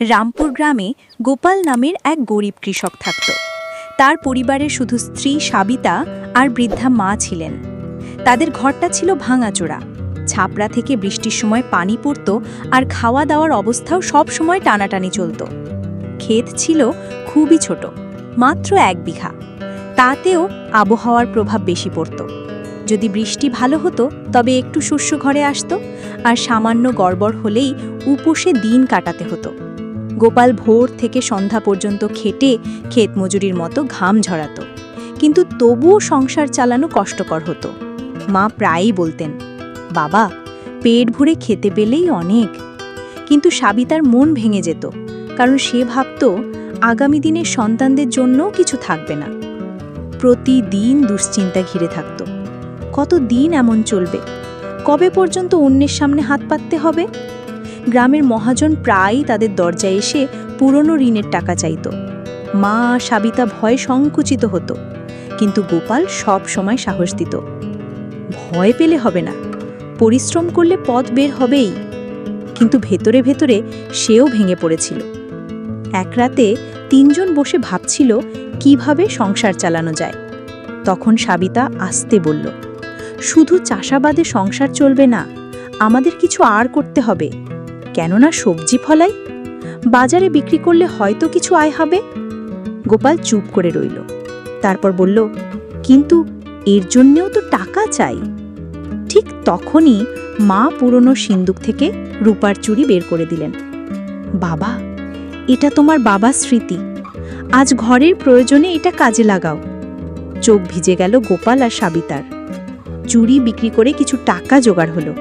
রামপুর গ্রামে গোপাল নামের এক গরিব কৃষক থাকত। তার পরিবারে শুধু স্ত্রী সাবিতা আর বৃদ্ধা মা ছিলেন। তাদের ঘরটা ছিল ভাঙাচোরা। ছাপড়া থেকে বৃষ্টির সময় পানি পড়ত আর খাওয়া দাওয়ার অবস্থাও সব সময় টানাটানি চলত। ক্ষেত ছিল খুবই ছোট, মাত্র এক বিঘা। তাতেও আবহাওয়ার প্রভাব বেশি পড়ত। যদি বৃষ্টি ভালো হতো, তবে একটু শস্য ঘরে আসতো আর সামান্য গড়বড় হলেই উপসে দিন কাটাতে হতো। গোপাল ভোর থেকে সন্ধ্যা পর্যন্ত খেটে ক্ষেত মজুরির মতো ঘাম ঝরাতো। কিন্তু তবুও সংসার চালানো কষ্টকর হতো। মা প্রায়ই বলতেন, বাবা, পেট ভরে খেতে পেলেই অনেক। কিন্তু সাবিতার মন ভেঙে যেত, কারণ সে ভাবত, আগামী দিনের সন্তানদের জন্যও কিছু থাকবে না। প্রতিদিন দুশ্চিন্তা ঘিরে থাকত। কত দিন এমন চলবে? কবে পর্যন্ত অন্যের সামনে হাত পাততে হবে? গ্রামের মহাজন প্রায়ই তাদের দরজায় এসে পুরনো ঋণের টাকা চাইত। মা সাবিতা ভয় সংকুচিত হতো, কিন্তু গোপাল সব সময় সাহস দিত। ভয় পেলে হবে না, পরিশ্রম করলে পথ বের হবেই। কিন্তু ভেতরে ভেতরে সেও ভেঙে পড়েছিল। এক রাতে তিনজন বসে ভাবছিল কীভাবে সংসার চালানো যায়। তখন সাবিতা আসতে বলল, শুধু চাষাবাদে সংসার চলবে না, আমাদের কিছু আর করতে হবে। কেননা সবজি ফলাই। বাজারে বিক্রি করলে হয়তো কিছু আয় হবে। গোপাল চুপ করে রইল। তারপর বলল, কিন্তু এর জন্যেও তো টাকা চাই। ঠিক তখনই মা পুরনো সিন্দুক থেকে রূপার চুড়ি বের করে দিলেন। বাবা, এটা তোমার বাবার স্মৃতি। আজ ঘরের প্রয়োজনে এটা কাজে লাগাও। চোখ ভিজে গেল গোপাল আর সাবিতার। চুরি বিক্রি করে কিছু টাকা জোগাড় হলো।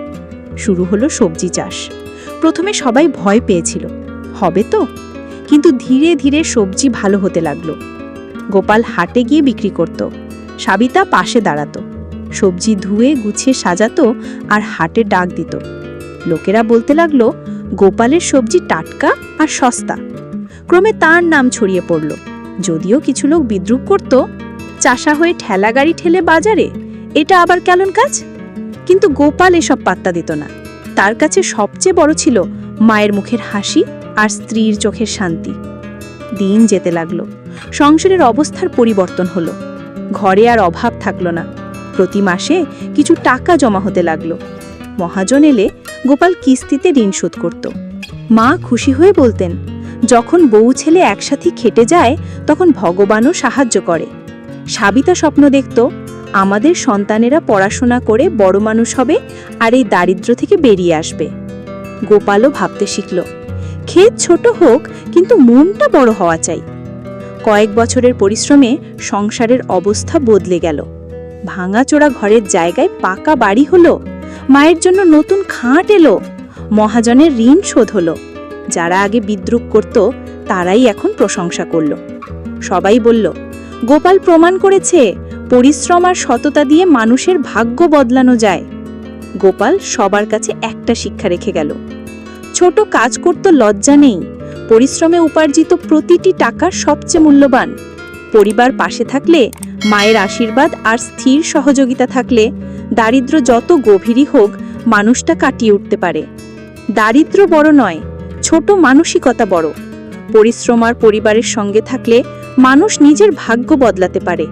শুরু হলো সবজি চাষ। প্রথমে সবাই ভয় পেয়েছিল। হবে তো? কিন্তু ধীরে ধীরে সবজি ভালো হতে লাগল। গোপাল হাটে গিয়ে বিক্রি করত। সাবিতা পাশে দাঁড়াতো। সবজি ধুয়ে গুছিয়ে সাজাতো আর হাটে ডাক দিত। লোকেরা বলতে লাগল, গোপালের সবজি টাটকা আর সস্তা। ক্রমে তার নাম ছড়িয়ে পড়ল। যদিও কিছু লোক বিদ্রুপ করত, চাষা হয়ে ঠেলা গাড়ি ঠেলে বাজারে, এটা আবার কেমন কাজ? কিন্তু গোপাল এসব পাত্তা দিত না। তার কাছে সবচেয়ে বড় ছিল মায়ের মুখের হাসি আর স্ত্রীর চোখের শান্তি। দিন যেতে লাগল। সংসারের অবস্থার পরিবর্তন হলো। ঘরে আর অভাব থাকল না। প্রতি মাসে কিছু টাকা জমা হতে লাগল। মহাজন এলে গোপাল কিস্তিতে ঋণ শোধ করত। মা খুশি হয়ে বলতেন, যখন বউ ছেলে একসাথে খেটে যায়, তখন ভগবানও সাহায্য করে। সাবিতা স্বপ্ন দেখত আমাদের সন্তানেরা পড়াশোনা করে বড় মানুষ হবে আর এই দারিদ্র থেকে বেরিয়ে আসবে। গোপালও ভাবতে শিখল, ক্ষেত ছোট হোক, কিন্তু মনটা বড় হওয়া চাই। কয়েক বছরের পরিশ্রমে সংসারের অবস্থা বদলে গেল। ভাঙাচোরা ঘরের জায়গায় পাকা বাড়ি হলো, মায়ের জন্য নতুন খাট এলো, মহাজনের ঋণ শোধ হলো। যারা আগে বিদ্রুপ করত, তারাই এখন প্রশংসা করল। সবাই বলল, গোপাল প্রমাণ করেছে পরিশ্রম আর সততা দিয়ে মানুষের ভাগ্য বদলানো যায়। গোপাল সবার কাছে একটা শিক্ষা রেখে গেল। ছোট কাজ করত লজ্জা নেই। পরিশ্রমে উপার্জিত প্রতিটি টাকা সবচেয়ে মূল্যবান। পরিবার পাশে থাকলে, মায়ের আশীর্বাদ আর স্থির সহযোগিতা থাকলে, দারিদ্র যত গভীরই হোক, মানুষটা কাটিয়ে উঠতে পারে। দারিদ্র বড় নয়, ছোট মানসিকতা বড়। পরিশ্রম আর পরিবারের সঙ্গে থাকলে, মানুষ নিজের ভাগ্য বদলাতে পারে।